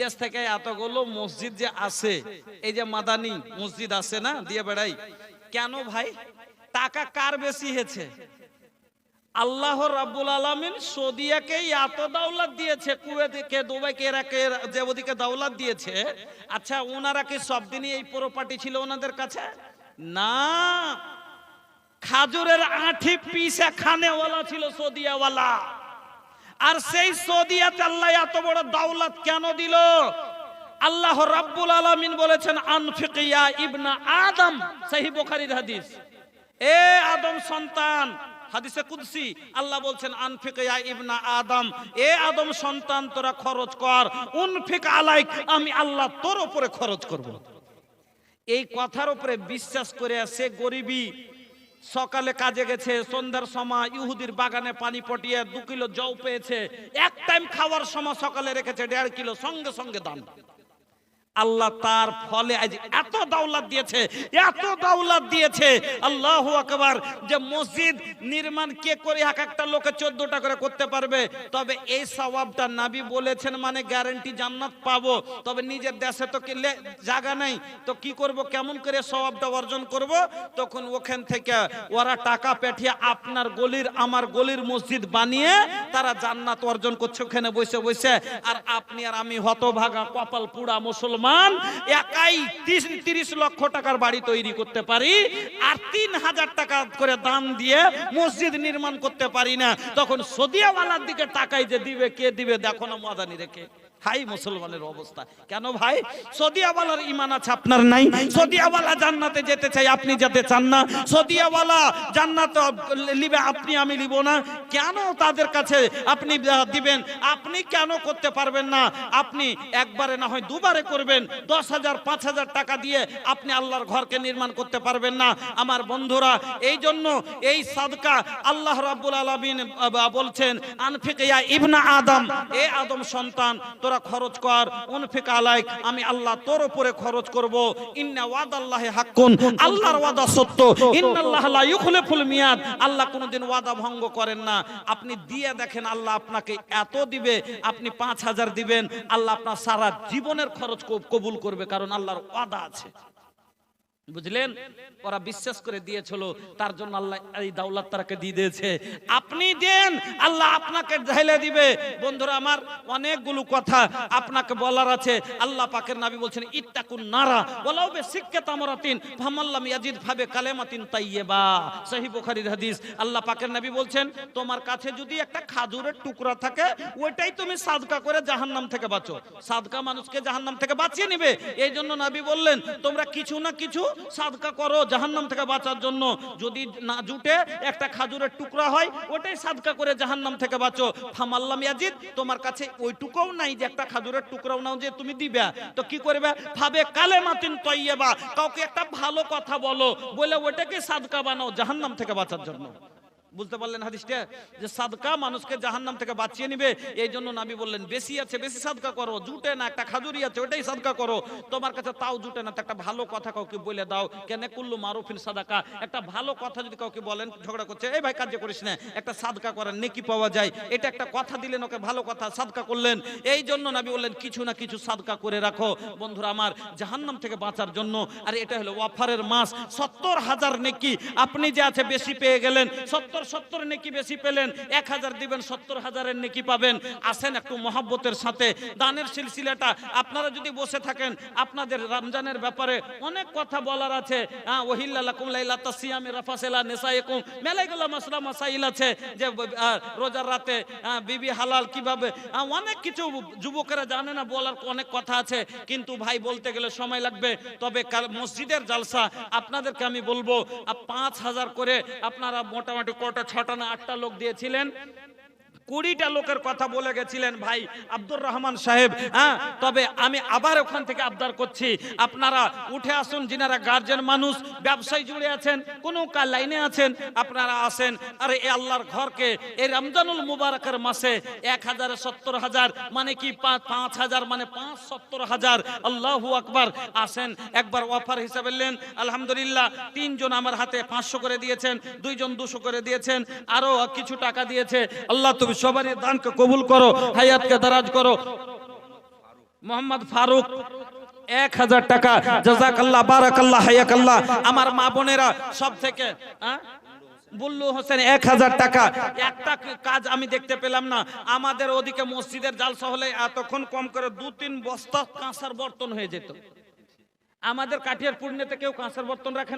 দেশ থেকে এতগুলো মসজিদ যে আছে, এই যে মাদানি মসজিদ আছে না, দিয়ে বেড়াই। কেন ভাই? টাকা কার বেশি হয়েছে আল্লাহ রাব্বুল আলামিন সৌদিয়াকে এত দাওলাত দিয়েছে, কুয়েতকে, দুবাইকে যে ওদিকে দাওলাত দিয়েছে। আচ্ছা ওনারা কি সব দিনই এই প্রপার্টি ছিল ওনাদের কাছে? না। খাজুরের আঠি পিসে খানেওয়ালা ছিল সৌদিয়াওয়ালা। আর সেই সৌদিয়াতে আল্লাহ এত বড় দাওলাত কেন দিল? আল্লাহ রাব্বুল আলামিন বলেছেন আনফিকিয়া ইবনা আদম। সহি বুখারীর হাদিস। এ আদম সন্তান, হাদিসে কুদসি। আল্লাহ বলছেন আনফিকিয়া ইবনা আদম। এ আদম সন্তান, তোরা খরচ কর। উনফিক আলাইক, আমি আল্লাহ তোর উপরে খরচ করব। এই কথার উপরে বিশ্বাস করে সে গরিবী সকালে কাজে গেছে, সন্ধ্যার সময় ইহুদির বাগানে পানি পটিয়ে দু কিলো জল পেয়েছে। এক টাইম খাওয়ার সময় সকালে রেখেছে দেড় কিলো, সঙ্গে সঙ্গে দাম আল্লাহ তার ফলে আজ এত দাওলাত দিয়েছে, এত দাওলাত দিয়েছে। আল্লাহ আকবার, যে মসজিদ নির্মাণ কে করে এক একটা লোকে চোদ্দটা করে করতে পারবে? তবে এই সওয়াবটা নাবি বলেছেন মানে গ্যারান্টি জান্নাত পাবো। তবে নিজের দেশে তো কিনলে জায়গা নেই। তো কি করব, কেমন করে সওয়াবটা অর্জন করব? তখন ওখান থেকে ওরা টাকা পাঠিয়ে আপনার গলির, আমার গলির মসজিদ বানিয়ে তারা জান্নাত অর্জন করছে, ওখানে বসে বসে। আর আপনি আর আমি হতভাগা, কপাল পুরা মুসলমান। একাই তিরিশ- তিরিশ লক্ষ টাকার বাড়ি তৈরি করতে পারি আর তিন হাজার টাকা করে দান দিয়ে মসজিদ নির্মাণ করতে পারি না। তখন সদিয়াওয়ালার দিকে টাকাই যে দিবে, কে দিবে? দেখো না মাদানি রেখে। হাই মুসলমানের অবস্থা। কেন ভাই? সদিয়াওয়ালার ইমান আছে আপনার নাই? সদিয়াওয়ালা জান্নাতে যেতে চাই আপনি যেতে চান না? সদিয়াওয়ালা জান্নাত লিবে আপনি আমি লিব না। কেন তাদের কাছে আপনি দিবেন? আপনি কেন করতে পারবেন না? আপনি একবারে না হয় দুবারে করবেন। দশ হাজার পাঁচ হাজার টাকা দিয়ে আপনি আল্লাহর ঘরকে নির্মাণ করতে পারবেন না। আমার বন্ধুরা এই জন্য এই সাদকা আল্লাহ রাব্বুল আলামিন বলছেন আনফিক ইয়া ইবনা আদম। এ আদম সন্তান তোরা খরচ কর। উনফিক আলাইক, আমি আল্লাহ তোর উপরে খরচ করব। ইন্না ওয়াদাল্লাহি হাক্কুন, আল্লাহর ওয়াদা সত্য। ইন্নাল্লাহ লা ইউখলিফুল মিয়াদ, আল্লাহ কোনোদিন ওয়াদা ভঙ্গ করেন না। আপনি দিয়ে দেখেন আল্লাহ আপনাকে এত দিবে, আপনি পাঁচ হাজার দিবেন, আল্লাহ আপনার সারা জীবনের খরচ কবুল করবে, কারণ আল্লাহর ওয়াদা আছে। বুঝলেন? ওরা বিশ্বাস করে দিয়েছিল, তার জন্য আল্লাহ এই দাওলাত তারাকে দিয়ে দিয়েছে। আপনি দেন, আল্লাহ আপনাকে ঢেলে দিবে। বন্ধুরা, আমার অনেকগুলো কথা আপনাকে বলার আছে। আল্লাহ পাকের নবী বলছেন, ইত্তাকুন নারা ওয়ালাউ বে তামরাতিন ফামাল্লাম ইয়াজিদ ভাবে কালেমাতিন তাইয়্যিবা। সহিহ বুখারীর হাদিস। আল্লাহ পাকের নবী বলছেন, তোমার কাছে যদি একটা খাজুরের টুকরা থাকে, ওইটাই তুমি সাদকা করে জাহান্নাম থেকে বাঁচো। সাদকা মানুষকে জাহান্নাম থেকে বাঁচিয়ে নেবে। এই জন্য নবী বললেন, তোমরা কিছু না কিছু সাদকা করো, জাহান্নাম থেকে বাঁচার জন্য। যদি না জুটে একটা খাজুরের টুকরা হয়, ওটাই সাদকা করে জাহান্নাম থেকে বাঁচো। ফামাল্লাম ইয়াজিদ, তোমার কাছে ওইটুকুও নাই যে একটা খাজুরের টুকরাও নাও যে তুমি দিবে। তো কি করবে? ভাবে কালে মাতিন তৈয়েবা, কাউকে একটা ভালো কথা বলো, বলে ওটাকে সাদকা বানাও জাহান্নাম থেকে বাঁচার জন্য। বুঝতে পারলেন হাদিসটা? যে সাদকা মানুষকে জাহান্নাম থেকে বাঁচিয়ে নিবে, এই জন্য নাবি বললেন, বেশি আছে, বেশি সাদকা করো, জুটে না, একটা খাজুরি আছে, ওটাই সাদকা করো। তোমার কাছে তাও জুটে না একটা ভালো কথা কাউকে বলে দাও, কেন কুল্লু মারুফিন সাদাকা। একটা ভালো কথা যদি কাউকে বলেন, ঝগড়া করছে, এই ভাই কার্য করিস না, একটা সাদকা করেন নেকি পাওয়া যায়। এটা একটা কথা দিলেন ওকে, ভালো কথা, সাদকা করলেন। এই জন্য নাবি বললেন, কিছু না কিছু সাদকা করে রাখো। বন্ধুরা আমার, জাহান্নাম থেকে বাঁচার জন্য, আর এটা হলো ওয়াফারের মাস, সত্তর হাজার নেকি। আপনি যে আছে, বেশি পেয়ে গেলেন, সত্তর সত্তর নেকি বেশি পেলেন, এক হাজার দিবেন, সত্তর হাজারের নেকি পাবেন। আসেন একটু মহাব্বতের সাথে। দানের সিলসিলাটা, আপনারা যদি বসে থাকেন, আপনাদের রমজানের ব্যাপারে অনেক কথা বলার আছে। হ্যাঁ ওহিল্লা লাকুম লাইলা তাসিয়ামি রাফাসেলা মাসলা মাসাইল আছে যে রোজার রাতে বিবি হালাল কীভাবে অনেক কিছু যুবকেরা জানে না, বলার অনেক কথা আছে। কিন্তু ভাই, বলতে গেলে সময় লাগবে। তবে মসজিদের জালসা, আপনাদেরকে আমি বলব পাঁচ হাজার করে আপনারা মোটামুটি কটা ছটা না আটটা লোক দিয়েছিলেন। কুড়িটা লোকের কথা বলে গেছিলেন, ভাই আব্দুর রহমান সাহেব হ্যাঁ তবে আমি আবার ওখান থেকে আবদার করছি। আপনারা উঠে আসুন, যিনারা গার্জেন মানুষ, ব্যবসায় জুড়ে আছেন, কোনো কা- লাইনে আছেন, আপনারা আসেন। আরে এ আল্লাহর ঘরকে এই রমজানুল মুবারকের মাসে এক হাজার সত্তর হাজার মানে কি পাঁচ হাজার মানে পাঁচ সত্তর হাজার। আল্লাহ আকবার, আসেন, একবার অফার হিসাবে নেন আলহামদুলিল্লাহ, তিনজন আমার হাতে পাঁচশো করে দিয়েছেন, দুইজন দুশো করে দিয়েছেন, আরও কিছু টাকা দিয়েছে। আল্লাহ তুমি সবারই দানকে কবুল করো, হায়াতকে দারাজ করো। মোহাম্মদ ফারুক, এক হাজার টাকা। জাজাকাল্লাহ, বারাকাল্লাহ, হায়াকাল্লাহ। আমার মা বোনেরা সব থেকে? বুল্লু হোসেন, এক হাজার টাকা। একটা কাজ আমি দেখতে পেলাম না। আমাদের ওদিকে মসজিদের জালসা হলে এতক্ষণ কম করে দু তিন বস্তা কাঁসার বর্তন হয়ে যেত। আমাদের কাঠিয়ার পূর্ণেতে কেউ কাঁসার বর্তন রাখেন